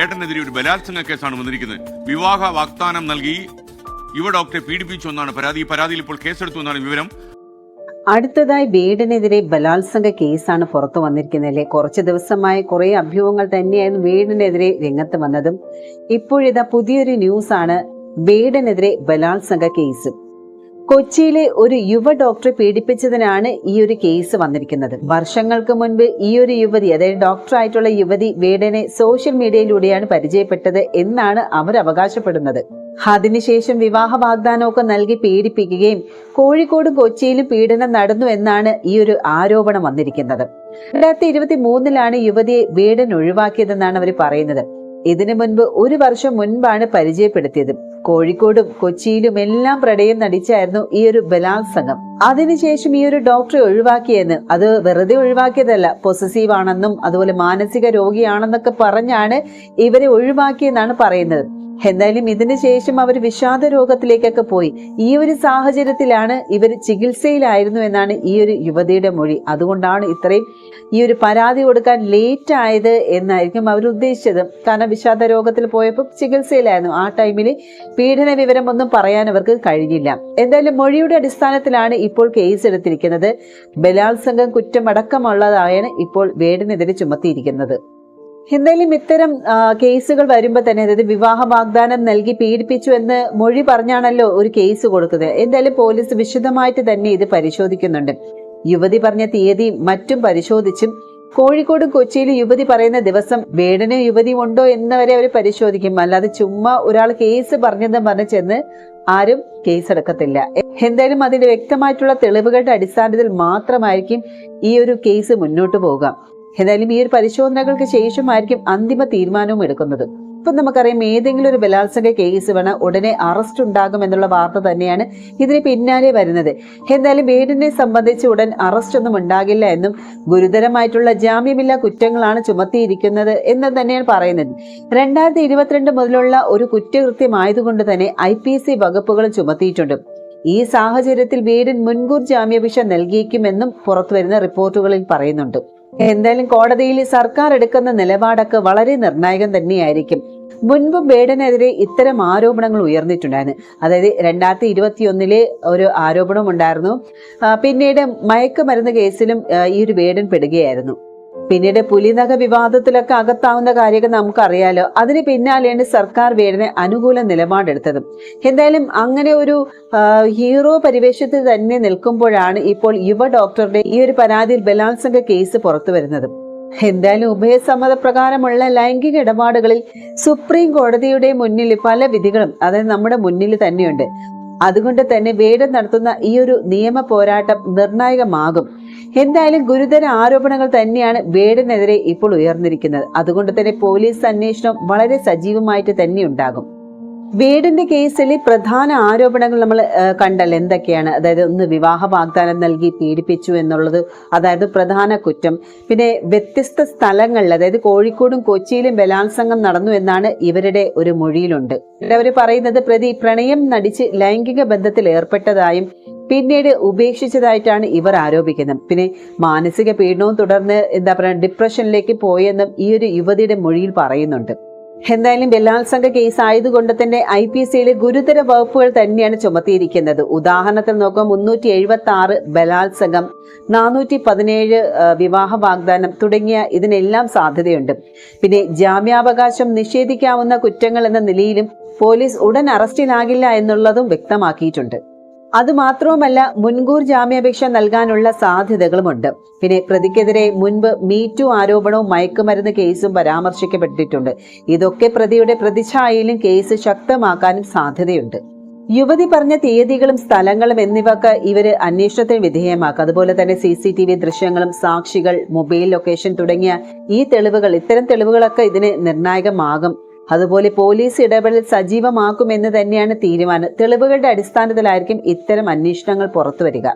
ഏട്ടനെതിരെ ഒരു ബലാത്സംഗ കേസാണ് വന്നിരിക്കുന്നത്. വിവാഹ വാഗ്ദാനം നൽകി യുവ ഡോക്ടറെ പീഡിപ്പിച്ചു എന്നാണ് പരാതി പരാതിയിൽ ഇപ്പോൾ കേസെടുത്തു എന്നാണ് വിവരം. അടുത്തതായി വീടിനെതിരെ ബലാത്സംഗ കേസാണ് പുറത്തു വന്നിരിക്കുന്നതിലെ കുറച്ച് ദിവസമായി കുറെ അഭ്യൂഹങ്ങൾ തന്നെയായിരുന്നു വീടിനെതിരെ രംഗത്ത് വന്നതും. ഇപ്പോഴിതാ പുതിയൊരു ന്യൂസാണ് വീടിനെതിരെ ബലാത്സംഗ കേസ്. കൊച്ചിയിലെ ഒരു യുവ ഡോക്ടറെ പീഡിപ്പിച്ചതിനാണ് ഈ ഒരു കേസ് വന്നിരിക്കുന്നത്. വർഷങ്ങൾക്ക് മുൻപ് ഈ ഒരു യുവതി അതായത് ഡോക്ടറായിട്ടുള്ള യുവതി വേടനെ സോഷ്യൽ മീഡിയയിലൂടെയാണ് പരിചയപ്പെട്ടത് എന്നാണ് അവർ അവകാശപ്പെടുന്നത്. അതിനുശേഷം വിവാഹ വാഗ്ദാനമൊക്കെ നൽകി പീഡിപ്പിക്കുകയും കോഴിക്കോടും കൊച്ചിയിലും പീഡനം നടന്നു എന്നാണ് ഈ ഒരു ആരോപണം വന്നിരിക്കുന്നത്. രണ്ടായിരത്തി ഇരുപത്തി മൂന്നിലാണ് യുവതിയെ വീടൻ ഒഴിവാക്കിയതെന്നാണ് അവർ പറയുന്നത്. ഇതിനു മുൻപ് ഒരു വർഷം മുൻപാണ് പരിചയപ്പെടുത്തിയത്. കോഴിക്കോടും കൊച്ചിയിലും എല്ലാം പ്രടയം നടിച്ചായിരുന്നു ഈ ഒരു ബലാത്സംഗം. അതിനുശേഷം ഈ ഒരു ഡോക്ടറെ ഒഴിവാക്കിയെന്ന് അത് വെറുതെ ഒഴിവാക്കിയതല്ല പൊസസീവ് ആണെന്നും അതുപോലെ മാനസിക രോഗിയാണെന്നൊക്കെ പറഞ്ഞാണ് ഇവരെ ഒഴിവാക്കിയെന്നാണ് പറയുന്നത്. എന്തായാലും ഇതിനു ശേഷം അവർ വിഷാദ രോഗത്തിലേക്കൊക്കെ പോയി. ഈ ഒരു സാഹചര്യത്തിലാണ് ഇവർ ചികിത്സയിലായിരുന്നു എന്നാണ് ഈ ഒരു യുവതിയുടെ മൊഴി. അതുകൊണ്ടാണ് ഇത്രയും ഈ ഒരു പരാതി കൊടുക്കാൻ ലേറ്റ് ആയത് എന്നായിരിക്കും അവർ ഉദ്ദേശിച്ചത്. കാരണം വിഷാദ രോഗത്തിൽ പോയപ്പോൾ ചികിത്സയിലായിരുന്നു. ആ ടൈമിൽ പീഡന വിവരം ഒന്നും പറയാൻ അവർക്ക് കഴിഞ്ഞില്ല. എന്തായാലും മൊഴിയുടെ അടിസ്ഥാനത്തിലാണ് ഇപ്പോൾ കേസ് എടുത്തിരിക്കുന്നത്. ബലാത്സംഗം കുറ്റമടക്കമുള്ളതായാണ് ഇപ്പോൾ വേടിനെതിരെ ചുമത്തിയിരിക്കുന്നത്. എന്തായാലും ഇത്തരം കേസുകൾ വരുമ്പോൾ തന്നെ അതായത് വിവാഹ വാഗ്ദാനം നൽകി പീഡിപ്പിച്ചു എന്ന് മൊഴി പറഞ്ഞാണല്ലോ ഒരു കേസ് കൊടുക്കുന്നത്. എന്തായാലും പോലീസ് വിശദമായിട്ട് തന്നെ ഇത് പരിശോധിക്കുന്നുണ്ട്. യുവതി പറഞ്ഞ തീയതിയും മറ്റും പരിശോധിച്ചും കോഴിക്കോടും കൊച്ചിയിലും യുവതി പറയുന്ന ദിവസം വേടന് യുവതിയും ഉണ്ടോ എന്നവരെ അവർ പരിശോധിക്കും. അല്ലാതെ ചുമ്മാ ഒരാൾ കേസ് പറഞ്ഞെന്ന് പറഞ്ഞ് ചെന്ന് ആരും കേസെടുക്കത്തില്ല. എന്തായാലും അതിന്റെ വ്യക്തമായിട്ടുള്ള തെളിവുകളുടെ അടിസ്ഥാനത്തിൽ മാത്രമായിരിക്കും ഈ ഒരു കേസ് മുന്നോട്ട് പോവുക. എന്തായാലും ഈ ഒരു പരിശോധനകൾക്ക് ശേഷമായിരിക്കും അന്തിമ തീരുമാനവും എടുക്കുന്നത്. ഇപ്പൊ നമുക്കറിയാം ഏതെങ്കിലും ഒരു ബലാത്സംഗ കേസ് വേണം ഉടനെ അറസ്റ്റ് ഉണ്ടാകും എന്നുള്ള വാർത്ത തന്നെയാണ് ഇതിന് പിന്നാലെ വരുന്നത്. എന്തായാലും വീടിനെ സംബന്ധിച്ച് ഉടൻ അറസ്റ്റ് ഒന്നും ഉണ്ടാകില്ല എന്നും ഗുരുതരമായിട്ടുള്ള ജാമ്യമില്ലാ കുറ്റങ്ങളാണ് ചുമത്തിയിരിക്കുന്നത് എന്ന് തന്നെയാണ് പറയുന്നത്. രണ്ടായിരത്തി ഇരുപത്തിരണ്ട് മുതലുള്ള ഒരു കുറ്റകൃത്യമായതുകൊണ്ട് തന്നെ ഐ പി സി വകുപ്പുകൾ ചുമത്തിയിട്ടുണ്ട്. ഈ സാഹചര്യത്തിൽ വീടിന് മുൻകൂർ ജാമ്യാപേക്ഷ നൽകിയേക്കുമെന്നും പുറത്തുവരുന്ന റിപ്പോർട്ടുകളിൽ പറയുന്നുണ്ട്. എന്തായാലും കോടതിയിൽ സർക്കാർ എടുക്കുന്ന നിലപാടൊക്കെ വളരെ നിർണായകം തന്നെയായിരിക്കും. മുൻപ് ബേഡനെതിരെ ഇത്തരം ആരോപണങ്ങൾ ഉയർന്നിട്ടുണ്ടായിരുന്നു. അതായത് രണ്ടായിരത്തി ഇരുപത്തിയൊന്നിലെ ഒരു ആരോപണം ഉണ്ടായിരുന്നു പിന്നീട് മയക്കുമരുന്ന് കേസിലും ഈ ഒരു ബേഡൻ പെടുകയായിരുന്നു. പിന്നീട് പുലിനഗ വിവാദത്തിലൊക്കെ അകത്താവുന്ന കാര്യമൊക്കെ നമുക്കറിയാലോ. അതിന് പിന്നാലെയാണ് സർക്കാർ വേടനെ അനുകൂല നിലപാടെടുത്തത്. എന്തായാലും അങ്ങനെ ഒരു ഹീറോ പരിവേഷത്തിൽ തന്നെ നിൽക്കുമ്പോഴാണ് ഇപ്പോൾ യുവ ഡോക്ടറുടെ ഈ ഒരു പരാതിയിൽ ബലാത്സംഗ കേസ് പുറത്തു വരുന്നത്. എന്തായാലും ഉഭയസമ്മത പ്രകാരമുള്ള ലൈംഗിക ഇടപാടുകളിൽ സുപ്രീം കോടതിയുടെ മുന്നിൽ പല വിധികളും അതായത് നമ്മുടെ മുന്നിൽ തന്നെയുണ്ട്. അതുകൊണ്ട് തന്നെ വേടൻ നടത്തുന്ന ഈ ഒരു നിയമ പോരാട്ടം നിർണായകമാകും. എന്തായാലും ഗുരുതര ആരോപണങ്ങൾ തന്നെയാണ് വേടനെതിരെ ഇപ്പോൾ ഉയർന്നിരിക്കുന്നത്. അതുകൊണ്ട് തന്നെ പോലീസ് അന്വേഷണം വളരെ സജീവമായിട്ട് തന്നെ ഉണ്ടാകും. വീടിന്റെ കേസിൽ പ്രധാന ആരോപണങ്ങൾ നമ്മൾ കണ്ടല്ലോ. എന്തൊക്കെയാണ്? അതായത് ഒന്ന് വിവാഹ വാഗ്ദാനം നൽകി പീഡിപ്പിച്ചു എന്നുള്ളത് അതായത് പ്രധാന കുറ്റം. പിന്നെ വ്യത്യസ്ത സ്ഥലങ്ങളിൽ അതായത് കോഴിക്കോടും കൊച്ചിയിലും ബലാത്സംഗം നടന്നു എന്നാണ് ഇവരുടെ ഒരു മൊഴിയിലുണ്ട്. അവർ പറയുന്നത് പ്രതി പ്രണയം നടിച്ച് ലൈംഗിക ബന്ധത്തിൽ ഏർപ്പെട്ടതായും പിന്നീട് ഉപേക്ഷിച്ചതായിട്ടാണ് ഇവർ ആരോപിക്കുന്നത്. പിന്നെ മാനസിക പീഡനവും തുടർന്ന് എന്താ പറയുക ഡിപ്രഷനിലേക്ക് പോയെന്നും ഈ ഒരു യുവതിയുടെ മൊഴിയിൽ പറയുന്നുണ്ട്. എന്തായാലും ബലാത്സംഗ കേസ് ആയതുകൊണ്ട് തന്നെ ഐ പി സിയിലെ ഗുരുതര വകുപ്പുകൾ തന്നെയാണ് ചുമത്തിയിരിക്കുന്നത്. ഉദാഹരണത്തിൽ നോക്കാം മുന്നൂറ്റി എഴുപത്തി ആറ് ബലാത്സംഗം നാനൂറ്റി പതിനേഴ് വിവാഹ വാഗ്ദാനം തുടങ്ങിയ ഇതിനെല്ലാം സാധ്യതയുണ്ട്. പിന്നെ ജാമ്യാവകാശം നിഷേധിക്കാവുന്ന കുറ്റങ്ങൾ എന്ന നിലയിലും പോലീസ് ഉടൻ അറസ്റ്റിലാകില്ല എന്നുള്ളതും വ്യക്തമാക്കിയിട്ടുണ്ട്. അതുമാത്രവുമല്ല മുൻകൂർ ജാമ്യാപേക്ഷ നൽകാനുള്ള സാധ്യതകളുമുണ്ട്. പിന്നെ പ്രതിക്കെതിരെ മുൻപ് മീറ്റു ആരോപണവും മയക്കുമരുന്ന് കേസും പരാമർശിക്കപ്പെട്ടിട്ടുണ്ട്. ഇതൊക്കെ പ്രതിയുടെ പ്രതിച്ഛായയിലും കേസ് ശക്തമാക്കാനും സാധ്യതയുണ്ട്. യുവതി പറഞ്ഞ തീയതികളും സ്ഥലങ്ങളും എന്നിവയൊക്കെ ഇവർ അന്വേഷണത്തിന് വിധേയമാക്കും. അതുപോലെ തന്നെ സി സി ടി വി ദൃശ്യങ്ങളും സാക്ഷികൾ മൊബൈൽ ലൊക്കേഷൻ തുടങ്ങിയ ഈ തെളിവുകൾ ഇത്തരം തെളിവുകളൊക്കെ ഇതിന് നിർണായകമാകും അതുപോലെ പോലീസ് ഇടപെടൽ സജീവമാക്കുമെന്ന് തന്നെയാണ് തീരുമാനം. തെളിവുകളുടെ അടിസ്ഥാനത്തിലായിരിക്കും ഇത്തരം അന്വേഷണങ്ങൾ പുറത്തുവരിക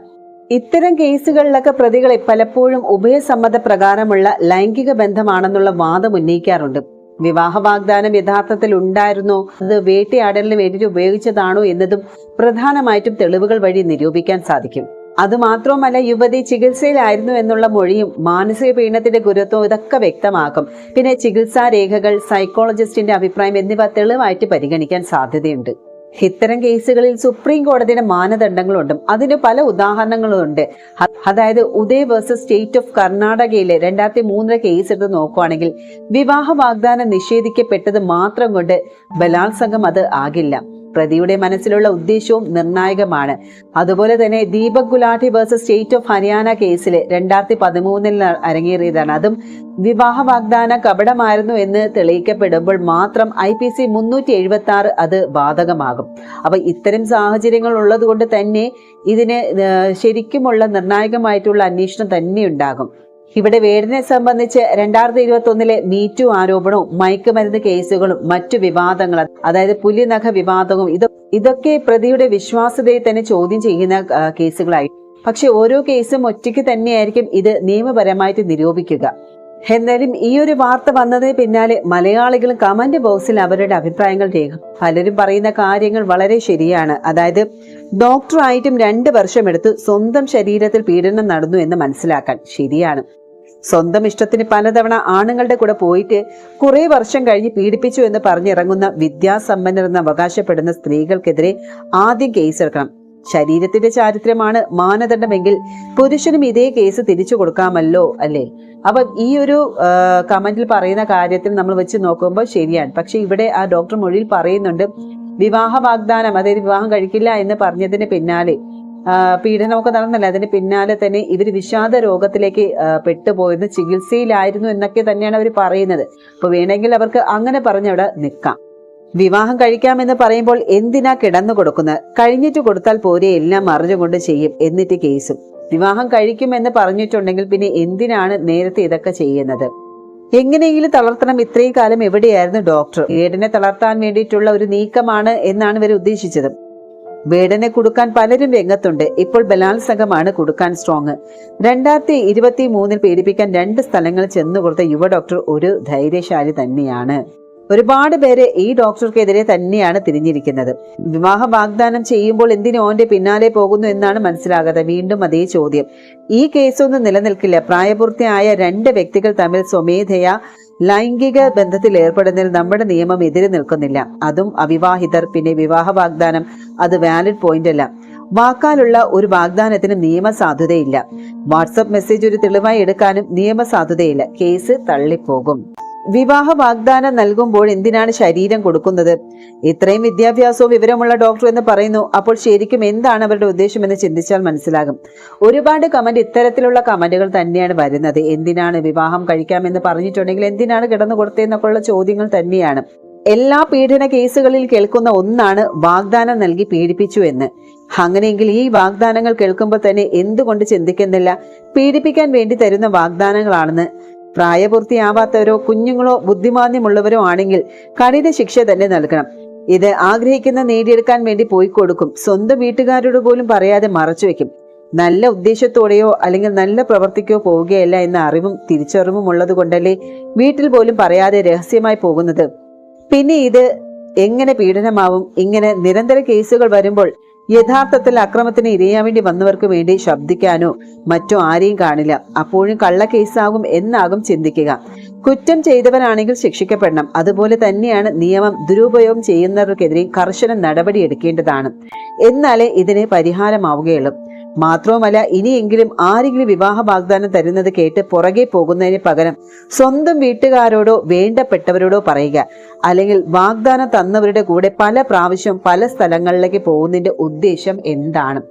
ഇത്തരം കേസുകളിലൊക്കെ പ്രതികളെ പലപ്പോഴും ഉഭയസമ്മത പ്രകാരമുള്ള ലൈംഗിക ബന്ധമാണെന്നുള്ള വാദം ഉന്നയിക്കാറുണ്ട്. വിവാഹ വാഗ്ദാനം യഥാർത്ഥത്തിൽ ഉണ്ടായിരുന്നോ? അത് വേട്ടയാടലിന് വേണ്ടിയിട്ട് ഉപയോഗിച്ചതാണോ എന്നതും പ്രധാനമായിട്ടും തെളിവുകൾ വഴി നിരൂപിക്കാൻ സാധിക്കും. അതുമാത്രവുമല്ല യുവതി ചികിത്സയിലായിരുന്നു എന്നുള്ള മൊഴിയും മാനസിക പീഡനത്തിന്റെ ഗുരുത്വം ഇതൊക്കെ വ്യക്തമാക്കും. പിന്നെ ചികിത്സാ രേഖകൾ സൈക്കോളജിസ്റ്റിന്റെ അഭിപ്രായം എന്നിവ തെളിവായിട്ട് പരിഗണിക്കാൻ സാധ്യതയുണ്ട്. ഇത്തരം കേസുകളിൽ സുപ്രീം കോടതിയുടെ മാനദണ്ഡങ്ങളുണ്ട്. അതിന് പല ഉദാഹരണങ്ങളും ഉണ്ട് അതായത് ഉദയ് വേഴ്സസ് സ്റ്റേറ്റ് ഓഫ് കർണാടകയിലെ രണ്ടായിരത്തി മൂന്നിലെ കേസ് എടുത്ത് നോക്കുവാണെങ്കിൽ വിവാഹ വാഗ്ദാനം നിഷേധിക്കപ്പെട്ടത് മാത്രം കൊണ്ട് ബലാത്സംഗം അത് ആകില്ല. പ്രതിയുടെ മനസ്സിലുള്ള ഉദ്ദേശവും നിർണായകമാണ്. അതുപോലെ തന്നെ Deepak Gulati versus state of Haryana കേസിൽ രണ്ടായിരത്തി പതിമൂന്നിൽ അരങ്ങേറിയതാണ്. അതും വിവാഹ വാഗ്ദാന കപടമായിരുന്നു എന്ന് തെളിയിക്കപ്പെടുമ്പോൾ മാത്രം ഐ പി സി മുന്നൂറ്റി എഴുപത്തി ആറ് അത് ബാധകമാകും. അപ്പൊ ഇത്തരം സാഹചര്യങ്ങൾ ഉള്ളത് കൊണ്ട് തന്നെ ഇതിന് ശരിക്കുമുള്ള നിർണായകമായിട്ടുള്ള അന്വേഷണം തന്നെ ഉണ്ടാകും. ഇവിടെ വേടിനെ സംബന്ധിച്ച് രണ്ടായിരത്തി ഇരുപത്തി ഒന്നിലെ മീറ്റു ആരോപണവും മയക്കുമരുന്ന് കേസുകളും മറ്റു വിവാദങ്ങളും അതായത് പുലിനഖ വിവാദവും ഇത് ഇതൊക്കെ പ്രതിയുടെ വിശ്വാസ്യതയെ തന്നെ ചോദ്യം ചെയ്യുന്ന കേസുകളായി. പക്ഷെ ഓരോ കേസും ഒറ്റയ്ക്ക് തന്നെയായിരിക്കും ഇത് നിയമപരമായിട്ട് നിരൂപിക്കുക. എന്തായാലും ഈ ഒരു വാർത്ത വന്നതിന് പിന്നാലെ മലയാളികളും കമന്റ് ബോക്സിൽ അവരുടെ അഭിപ്രായങ്ങൾ രേഖ പലരും പറയുന്ന കാര്യങ്ങൾ വളരെ ശരിയാണ്. അതായത് ഡോക്ടറായിട്ടും രണ്ട് വർഷമെടുത്ത് സ്വന്തം ശരീരത്തിൽ പീഡനം നടന്നു എന്ന് മനസ്സിലാക്കാൻ ശരിയാണ്. സ്വന്തം ഇഷ്ടത്തിന് പലതവണ ആണുങ്ങളുടെ കൂടെ പോയിട്ട് കുറെ വർഷം കഴിഞ്ഞ് പീഡിപ്പിച്ചു എന്ന് പറഞ്ഞിറങ്ങുന്ന വിദ്യാസമ്പന്നരെന്ന് അവകാശപ്പെടുന്ന സ്ത്രീകൾക്കെതിരെ ആദ്യം കേസെടുക്കണം. ശരീരത്തിന്റെ ചാരിത്രമാണ് മാനദണ്ഡമെങ്കിൽ പുരുഷനും ഇതേ കേസ് തിരിച്ചു കൊടുക്കാമല്ലോ അല്ലേ? അപ്പം ഈ ഒരു കമന്റിൽ പറയുന്ന കാര്യത്തിൽ നമ്മൾ വെച്ച് നോക്കുമ്പോൾ ശരിയാണ്. പക്ഷെ ഇവിടെ ആ ഡോക്ടർ മൊഴിയിൽ പറയുന്നുണ്ട് വിവാഹ വാഗ്ദാനം അതായത് വിവാഹം കഴിക്കില്ല എന്ന് പറഞ്ഞതിന് പിന്നാലെ പീഡനമൊക്കെ നടന്നല്ല അതിന് പിന്നാലെ തന്നെ ഇവർ വിഷാദ രോഗത്തിലേക്ക് ആ, പെട്ടുപോയെന്ന് ചികിത്സയിലായിരുന്നു എന്നൊക്കെ തന്നെയാണ് അവർ പറയുന്നത്. അപ്പൊ വേണമെങ്കിൽ അവർക്ക് അങ്ങനെ പറഞ്ഞവിടെ നിൽക്കാം. വിവാഹം കഴിക്കാമെന്ന് പറയുമ്പോൾ എന്തിനാ കിടന്നു കൊടുക്കുന്നത്? കഴിഞ്ഞിട്ട് കൊടുത്താൽ പോരെ എല്ലാം അറിഞ്ഞുകൊണ്ട് ചെയ്യും എന്നിട്ട് കേസും. വിവാഹം കഴിക്കുമെന്ന് പറഞ്ഞിട്ടുണ്ടെങ്കിൽ പിന്നെ എന്തിനാണ് നേരത്തെ ഇതൊക്കെ ചെയ്യുന്നത്? എങ്ങനെയെങ്കിലും തളർത്തണം. ഇത്രയും കാലം എവിടെയായിരുന്നു ഡോക്ടർ? ഏടിനെ തളർത്താൻ വേണ്ടിയിട്ടുള്ള ഒരു നീക്കമാണ് എന്നാണ് ഇവർ ഉദ്ദേശിച്ചത്. വേടനെ കൊടുക്കാൻ പലരും രംഗത്തുണ്ട്. ഇപ്പോൾ ബലാത്സംഗമാണ് കൊടുക്കാൻ സ്ട്രോങ് രണ്ടായിരത്തി ഇരുപത്തി മൂന്നിൽ പീഡിപ്പിക്കാൻ രണ്ട് സ്ഥലങ്ങൾ ചെന്നു കൊടുത്ത യുവ ഡോക്ടർ ഒരു ധൈര്യശാലി തന്നെയാണ്. ഒരുപാട് പേര് ഈ ഡോക്ടർക്കെതിരെ തന്നെയാണ് തിരിഞ്ഞിരിക്കുന്നത്. വിവാഹ വാഗ്ദാനം ചെയ്യുമ്പോൾ എന്തിനു ഓന്റെ പിന്നാലെ പോകുന്നു എന്നാണ് മനസ്സിലാകാതെ വീണ്ടും അതേ ചോദ്യം. ഈ കേസൊന്നും നിലനിൽക്കില്ല. പ്രായപൂർത്തിയായ രണ്ട് വ്യക്തികൾ തമ്മിൽ സ്വമേധയാ ലൈംഗിക ബന്ധത്തിൽ ഏർപ്പെടുന്നതിൽ നമ്മുടെ നിയമം എതിരെ നിൽക്കുന്നില്ല. അതും അവിവാഹിതർ പിന്നെ വിവാഹ വാഗ്ദാനം അത് വാലിഡ് പോയിന്റ് അല്ല. വാക്കാലുള്ള ഒരു വാഗ്ദാനത്തിന് നിയമസാധുതയില്ല. വാട്സപ്പ് മെസ്സേജ് ഒരു തെളിവായി എടുക്കാനും നിയമസാധുതയില്ല. കേസ് തള്ളിപ്പോകും. വിവാഹ വാഗ്ദാനം നൽകുമ്പോൾ എന്തിനാണ് ശരീരം കൊടുക്കുന്നത്? ഇത്രയും വിദ്യാഭ്യാസവും വിവരമുള്ള ഡോക്ടർ എന്ന് പറയുന്നു. അപ്പോൾ ശരിക്കും എന്താണ് അവരുടെ ഉദ്ദേശം എന്ന് ചിന്തിച്ചാൽ മനസ്സിലാകും. ഒരുപാട് കമന്റ് ഇത്തരത്തിലുള്ള കമന്റുകൾ തന്നെയാണ് വരുന്നത്. എന്തിനാണ് വിവാഹം കഴിക്കാമെന്ന് പറഞ്ഞിട്ടുണ്ടെങ്കിൽ എന്തിനാണ് കിടന്നു കൊടുത്തതെന്നൊക്കെയുള്ള ചോദ്യങ്ങൾ തന്നെയാണ്. എല്ലാ പീഡന കേസുകളിൽ കേൾക്കുന്ന ഒന്നാണ് വാഗ്ദാനം നൽകി പീഡിപ്പിച്ചു എന്ന്. അങ്ങനെയെങ്കിൽ ഈ വാഗ്ദാനങ്ങൾ കേൾക്കുമ്പോൾ തന്നെ എന്തുകൊണ്ട് ചിന്തിക്കുന്നില്ല? പീഡിപ്പിക്കാൻ വേണ്ടി തരുന്ന വാഗ്ദാനങ്ങളാണെന്ന് പ്രായപൂർത്തിയാവാത്തവരോ കുഞ്ഞുങ്ങളോ ബുദ്ധിമാന്യമുള്ളവരോ ആണെങ്കിൽ കഠിന ശിക്ഷ തന്നെ നൽകണം. ഇത് ആഗ്രഹിക്കുന്ന നേടിയെടുക്കാൻ വേണ്ടി പോയി കൊടുക്കും സ്വന്തം വീട്ടുകാരോട് പോലും പറയാതെ മറച്ചു വെക്കും നല്ല ഉദ്ദേശത്തോടെയോ അല്ലെങ്കിൽ നല്ല പ്രവർത്തിക്കോ പോവുകയല്ല എന്ന അറിവും തിരിച്ചറിവും ഉള്ളത് കൊണ്ടല്ലേ വീട്ടിൽ പോലും പറയാതെ രഹസ്യമായി പോകുന്നത്. പിന്നെ ഇത് എങ്ങനെ പീഡനമാവും? ഇങ്ങനെ നിരന്തര കേസുകൾ വരുമ്പോൾ യഥാർത്ഥത്തിൽ അക്രമത്തിന് ഇരയാൻ വേണ്ടി വന്നവർക്ക് വേണ്ടി ശബ്ദിക്കാനോ മറ്റോ ആരെയും കാണില്ല. അപ്പോഴും കള്ള കേസാകും എന്നാകും ചിന്തിക്കുക. കുറ്റം ചെയ്തവനാണെങ്കിൽ ശിക്ഷിക്കപ്പെടണം. അതുപോലെ തന്നെയാണ് നിയമം ദുരുപയോഗം ചെയ്യുന്നവർക്കെതിരെ കർശന നടപടി എടുക്കേണ്ടതാണ് എന്നാലേ ഇതിന് പരിഹാരമാവുകയുള്ളൂ. മാത്രവുമല്ല ഇനിയെങ്കിലും ആരെങ്കിലും വിവാഹ വാഗ്ദാനം തരുന്നത് കേട്ട് പുറകെ പോകുന്നതിന് പകരം സ്വന്തം വീട്ടുകാരോടോ വേണ്ടപ്പെട്ടവരോടോ പറയുക. അല്ലെങ്കിൽ വാഗ്ദാനം തന്നവരുടെ കൂടെ പല പ്രാവശ്യം പല സ്ഥലങ്ങളിലേക്ക് പോകുന്നതിന്റെ ഉദ്ദേശം എന്താണ്?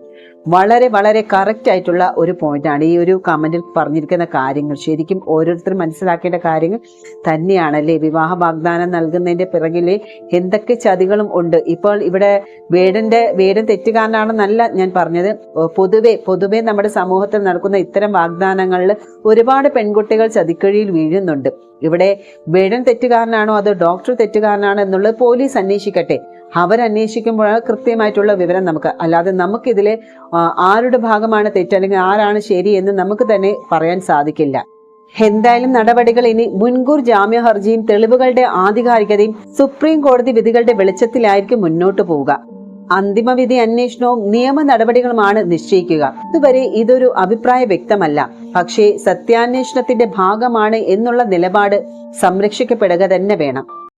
വളരെ വളരെ കറക്റ്റ് ആയിട്ടുള്ള ഒരു പോയിന്റാണ് ഈ ഒരു കമന്റിൽ പറഞ്ഞിരിക്കുന്ന കാര്യങ്ങൾ. ശരിക്കും ഓരോരുത്തരും മനസ്സിലാക്കേണ്ട കാര്യങ്ങൾ തന്നെയാണല്ലേ? വിവാഹ വാഗ്ദാനം നൽകുന്നതിന്റെ പിറകിലെ എന്തൊക്കെ ചതികളും ഉണ്ട്. ഇപ്പോൾ ഇവിടെ വേടന്റെ വേടൻ തെറ്റുകാരനാണെന്നല്ല ഞാൻ പറഞ്ഞത്. പൊതുവെ പൊതുവെ നമ്മുടെ സമൂഹത്തിൽ നടക്കുന്ന ഇത്തരം വാഗ്ദാനങ്ങളിൽ ഒരുപാട് പെൺകുട്ടികൾ ചതിക്കഴിയിൽ വീഴുന്നുണ്ട്. ഇവിടെ വേടൻ തെറ്റുകാരനാണോ അതോ ഡോക്ടർ തെറ്റുകാരനാണോ എന്നുള്ളത് പോലീസ് അന്വേഷിക്കട്ടെ. അവരന്വേഷിക്കുമ്പോഴാണ് കൃത്യമായിട്ടുള്ള വിവരം നമുക്ക്. അല്ലാതെ നമുക്കിതിൽ ആരുടെ ഭാഗമാണ് തെറ്റ് അല്ലെങ്കിൽ ആരാണ് ശരി എന്ന് നമുക്ക് തന്നെ പറയാൻ സാധിക്കില്ല. എന്തായാലും നടപടികൾ ഇനി മുൻകൂർ ജാമ്യ ഹർജിയും തെളിവുകളുടെ ആധികാരികതയും സുപ്രീം കോടതി വിധികളുടെ വെളിച്ചത്തിലായിരിക്കും മുന്നോട്ട് പോവുക. അന്തിമവിധി അന്വേഷണവും നിയമ നടപടികളുമാണ് നിശ്ചയിക്കുക. ഇതുവരെ ഇതൊരു അഭിപ്രായ വ്യക്തമല്ല. പക്ഷേ സത്യാന്വേഷണത്തിന്റെ ഭാഗമാണ് എന്നുള്ള നിലപാട് സംരക്ഷിക്കപ്പെടുക തന്നെ വേണം.